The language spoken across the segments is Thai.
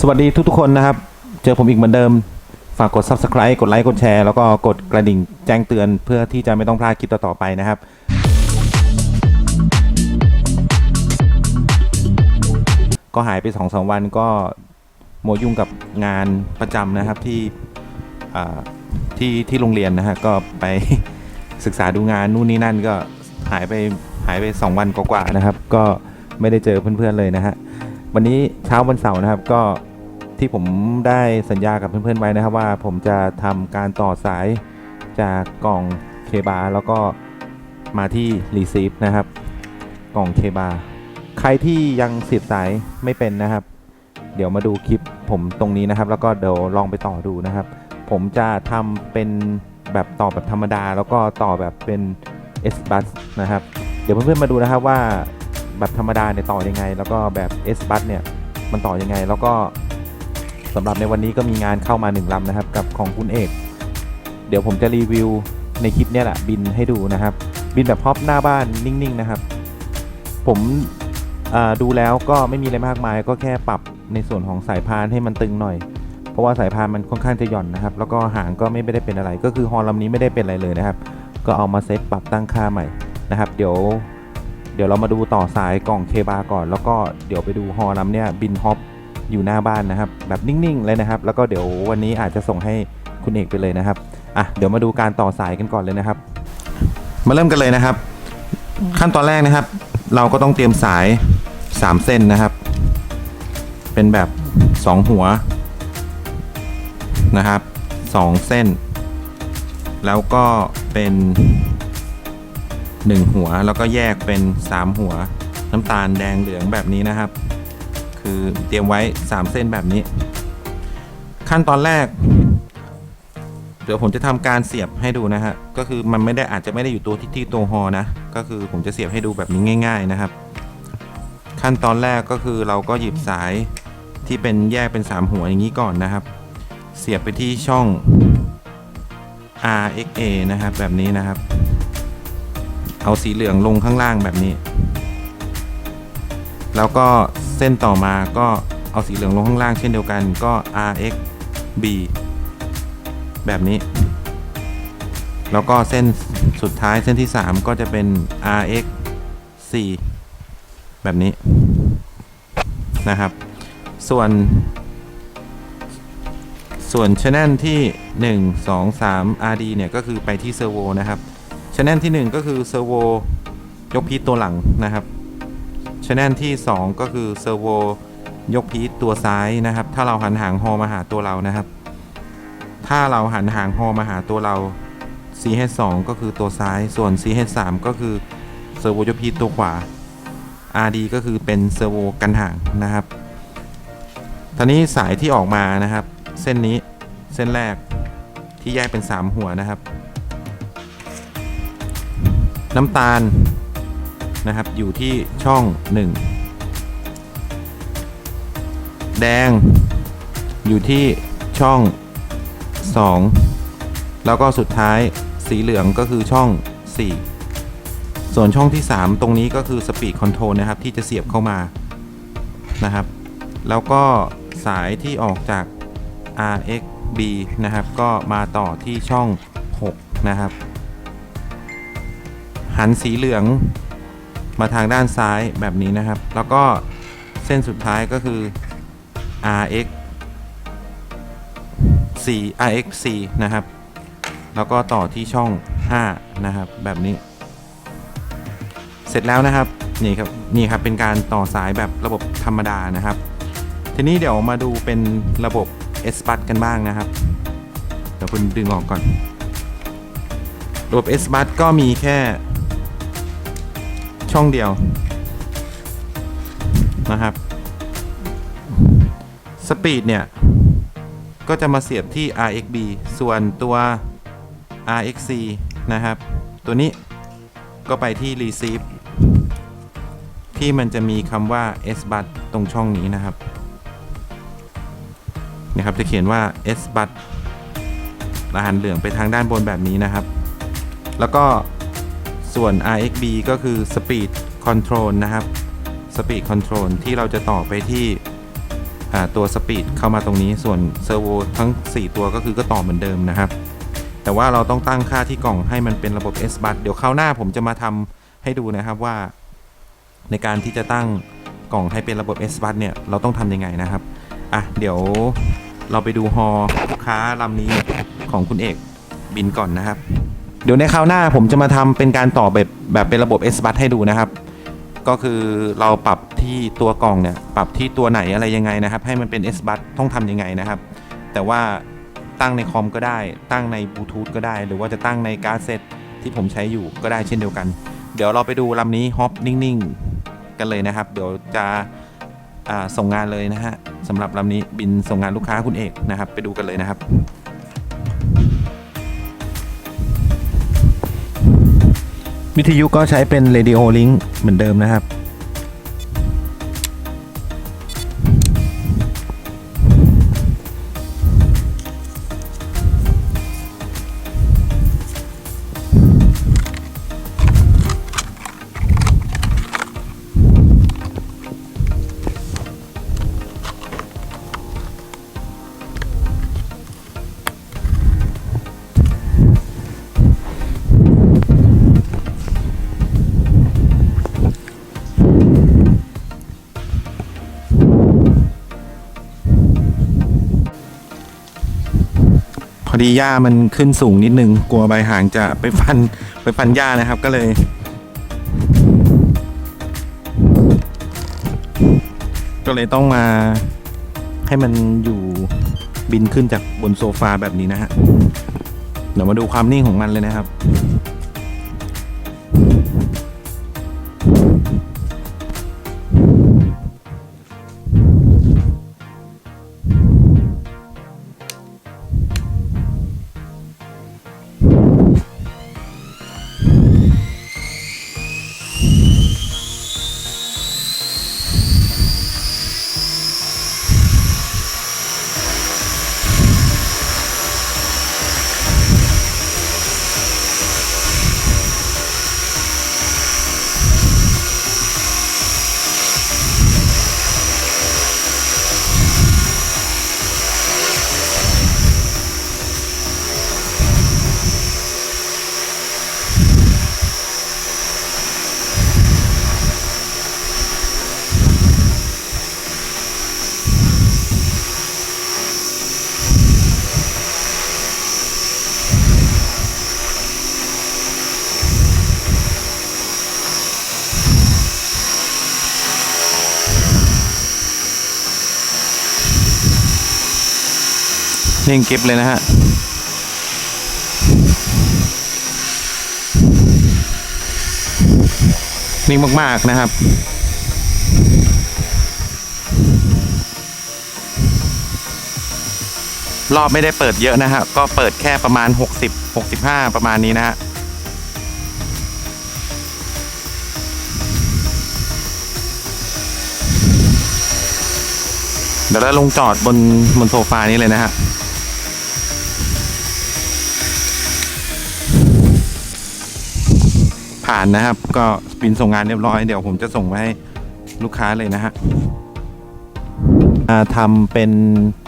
สวัสดีทุกๆคนนะครับ เจอผมอีกเหมือนเดิม ฝากกด subscribe กดไลค์กดแชร์แล้วก็กดกระดิ่งแจ้งเตือนเพื่อที่จะไม่ต้องพลาดคลิปต่อๆไปนะครับก็หายไปสองสวันก็โมวยุ่งกับงานประจำนะครับที่ที่ที่โรงเรียนนะฮะก็ไปศึกษาดูงานนู่นนี่นั่นก็หายไปหายไปสองวันกว่าๆนะครับ ก็ไม่ได้เจอเพื่อนๆเลยนะฮะ วันนี้เช้าวันเสาร์นะครับก็ที่ผมได้สัญญากับเพื่อนๆไว้นะครับว่าผมจะทำการต่อสายจากกล่องเคบาแล้วก็มาที่รีซีฟนะครับ กล่องเคบาใครที่ยังเสียบสายไม่เป็นนะครับ เดี๋ยวมาดูคลิปผมตรงนี้นะครับ แล้วก็เดี๋ยวลองไปต่อดูนะครับ ผมจะทำเป็นแบบต่อแบบธรรมดา แล้วก็ต่อแบบเป็น S bus นะครับ เดี๋ยวเพื่อนๆมาดูนะครับว่า แบบธรรมดาเนี่ยต่อยังไง แล้วก็แบบ S bus เนี่ยมันต่อยังไง แล้วก็สำหรับในวันนี้ก็มีงานเข้ามาหนึ่งลำนะครับกับของคุณเอก เดี๋ยวผมจะรีวิวในคลิปเนี่ยแหละบินให้ดูนะครับ บินแบบฮอปหน้าบ้านนิ่งๆนะครับ ผมดูแล้วก็ไม่มีอะไรมากมาย ก็แค่ปรับในส่วนของสายพานให้มันตึงหน่อย เพราะว่าสายพานมันค่อนข้างจะหย่อนนะครับ แล้วก็หางก็ไม่ได้เป็นอะไร ก็คือฮอลลำนี้ไม่ได้เป็นอะไรเลยนะครับ ก็เอามาเซตปรับตั้งค่าใหม่นะครับ เดี๋ยว เดี๋ยวเรามาดูต่อสายกล่องเคบาก่อน แล้วก็เดี๋ยวไปดูฮอลลำเนี่ยบินฮอปอยู่หน้าบ้านนะครับ แบบนิ่งๆเลยนะครับ แล้วก็เดี๋ยววันนี้อาจจะส่งให้คุณเอกไปเลยนะครับอะเดี๋ยวมาดูการต่อสายกันก่อนเลยนะครับ มาเริ่มกันเลยนะครับ ขั้นตอนแรกนะครับ เราก็ต้องเตรียมสาย 3 เส้นนะครับ เป็นแบบ 2 หัวนะครับ 2 เส้น แล้วก็เป็น 1 หัวแล้วก็แยกเป็น 3 หัวน้ำตาลแดงเหลืองแบบนี้นะครับ คือเตรียมไว้ 3 เส้นแบบนี้ ขั้นตอนแรก เดี๋ยวผมจะทำการเสียบให้ดูนะฮะก็คือมันไม่ได้อาจจะไม่ได้อยู่ตัวที่ที่ตัวฮอนะ ก็คือผมจะเสียบให้ดูแบบนี้ง่าย ๆนะครับ ขั้นตอนแรกก็คือเราก็หยิบสายที่เป็นแยกเป็น 3 หัวอย่างนี้ก่อนนะครับ เสียบไปที่ช่อง RXA นะครับแบบนี้นะครับ เอาสีเหลืองลงข้างล่างแบบนี้ แล้วก็เส้นต่อมาก็เอาสีเหลืองลงข้างล่างเช่นเดียวกันก็ RXB แบบนี้ แล้วก็เส้นสุดท้ายเส้นที่ 3 ก็จะเป็น RX 4แบบนี้นะครับ ส่วนส่วนช anel ที่ 1 2 3 RD เนี่ย ก็คือไปที่เซอร์โวนะครับ ช anel ที่ 1 ก็คือเซอร์โวยกพีตัวหลังนะครับช anel ที่ 2 ก็คือเซอร์โวยกพีตัวซ้ายนะครับ ถ้าเราหันหางฮอมาหาตัวเรานะครับ ถ้าเราหันหางฮอมาหาตัวเรา CH2 ก็คือตัวซ้าย ส่วน CH3 ก็คือเซอร์โวยกพีตัวขวา RD ก็คือเป็นเซอร์โวกันห่างนะครับตอนนี้สายที่ออกมานะครับ เส้นนี้เส้นแรกที่แยกเป็น 3 หัวนะครับ น้ำตาลนะครับ อยู่ที่ช่อง 1 แดง อยู่ที่ช่อง 2 แล้วก็สุดท้ายสีเหลืองก็คือช่อง 4 ส่วนช่องที่ 3 ตรงนี้ก็คือสปีดคอนโทรลนะครับ ที่จะเสียบเข้ามานะครับ แล้วก็สายที่ออกจาก RXB นะครับ ก็มาต่อที่ช่อง 6 นะครับ หันสีเหลืองมาทางด้านซ้ายแบบนี้นะครับ แล้วก็เส้นสุดท้ายก็คือ RX 4 RX4 นะครับ แล้วก็ต่อที่ช่อง 5 นะครับ แบบนี้ เสร็จแล้วนะครับ นี่ครับ นี่ครับ เป็นการต่อสายแบบระบบธรรมดานะครับ ทีนี้เดี๋ยวมาดูเป็นระบบ S b u s กันบ้างนะครับ เดี๋ยวคุณดึงออกก่อน ระบบ S b u s ก็มีแค่ ช่องเดียวนะครับสปีดเนี่ยก็จะมาเสียบที่ RXB ส่วนตัว RXC นะครับ ตัวนี้ก็ไปที่ Receive ที่มันจะมีคำว่า S bus ตรงช่องนี้นะครับนะครับจะเขียนว่า S bus รหัสเหลืองไปทางด้านบนแบบนี้นะครับ แล้วก็ ส่วน RXB ก็คือ Speed Control นะครับ Speed Control ที่เราจะต่อไปที่ตัวสปีดเข้ามาตรงนี้ส่วนเซอร์โวทั้ง 4 ตัวก็คือก็ต่อเหมือนเดิมนะครับ แต่ว่าเราต้องตั้งค่าที่กล่องให้มันเป็นระบบ S bus เดี๋ยวคราวหน้าผมจะมาทำให้ดูนะครับว่า ในการที่จะตั้งกล่องให้เป็นระบบ S bus เนี่ยเราต้องทำยังไงนะครับอะเดี๋ยวเราไปดูฮอลูกค้าลำนี้ของคุณเอกบินก่อนนะครับ เดี๋ยวในคราวหน้าผมจะมาทำเป็นการต่อแบบแบบเป็นระบบ S bus ให้ดูนะครับ ก็คือเราปรับที่ตัวกล่องเนี่ยปรับที่ตัวไหนอะไรยังไงนะครับ ให้มันเป็น S bus ต้องทำยังไงนะครับ แต่ว่าตั้งในคอมก็ได้ ตั้งในบลูทูธก็ได้ หรือว่าจะตั้งในการ์ดเซตที่ผมใช้อยู่ก็ได้เช่นเดียวกัน เดี๋ยวเราไปดูลำนี้ฮอปนิ่งๆกันเลยนะครับ เดี๋ยวจะส่งงานเลยนะฮะสำหรับลำนี้บินส่งงานลูกค้าคุณเอกนะครับ ไปดูกันเลยนะครับ วิทยุก็ใช้เป็น Radio Link เหมือนเดิมนะครับ อดีหญ้ามันขึ้นสูงนิดนึง กลัวใบหางจะไปฟันไปฟันหญ้านะครับก็เลยก็เลยต้องมาให้มันอยู่บินขึ้นจากบนโซฟาแบบนี้นะฮะ เดี๋ยวมาดูความนิ่งของมันเลยนะครับ นิ่งก็บเลยนะฮะนิ่งมาก ๆ นะครับ รอบไม่ได้เปิดเยอะนะฮะ ก็เปิดแค่ประมาณ 60 65 ประมาณนี้นะฮะเดี๋ยวเราลงจอดบนบนโซฟานี้เลยนะฮะ ผ่านนะครับ ก็บินส่งงานเรียบร้อยเดี๋ยวผมจะส่งไปให้ลูกค้าเลยนะฮะอ่าทำเป็น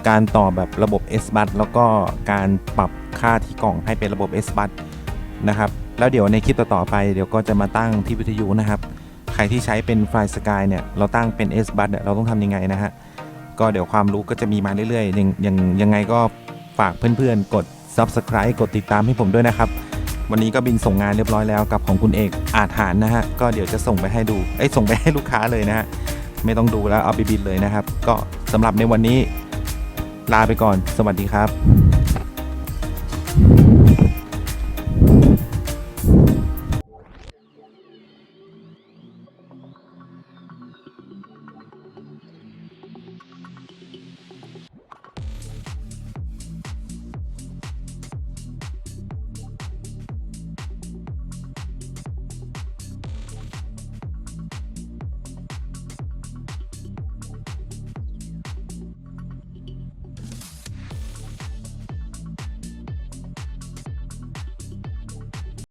การต่อแบบระบบ S b u s แล้วก็การปรับค่าที่กล่องให้เป็นระบบ S b u s นะครับ แล้วเดี๋ยวในคลิปต่อๆไปเดี๋ยวก็จะมาตั้งที่วิทยุนะครับ ใครที่ใช้เป็นไฟล์สกายเนี่ยเราตั้งเป็น S b u s เนี่ยเราต้องทำยังไงนะฮะ ก็เดี๋ยวความรู้ก็จะมีมาเรื่อยๆ อยังยังยังไงก็ฝากเพื่อนๆ กด Subscribe กดติดตามให้ผมด้วยนะครับ วันนี้ก็บินส่งงานเรียบร้อยแล้วกับของคุณเอกอาถานนะฮะก็เดี๋ยวจะส่งไปให้ดูไอ้ส่งไปให้ลูกค้าเลยนะฮะไม่ต้องดูแล้วเอาไปบินเลยนะครับ ก็สำหรับในวันนี้ลาไปก่อน สวัสดีครับ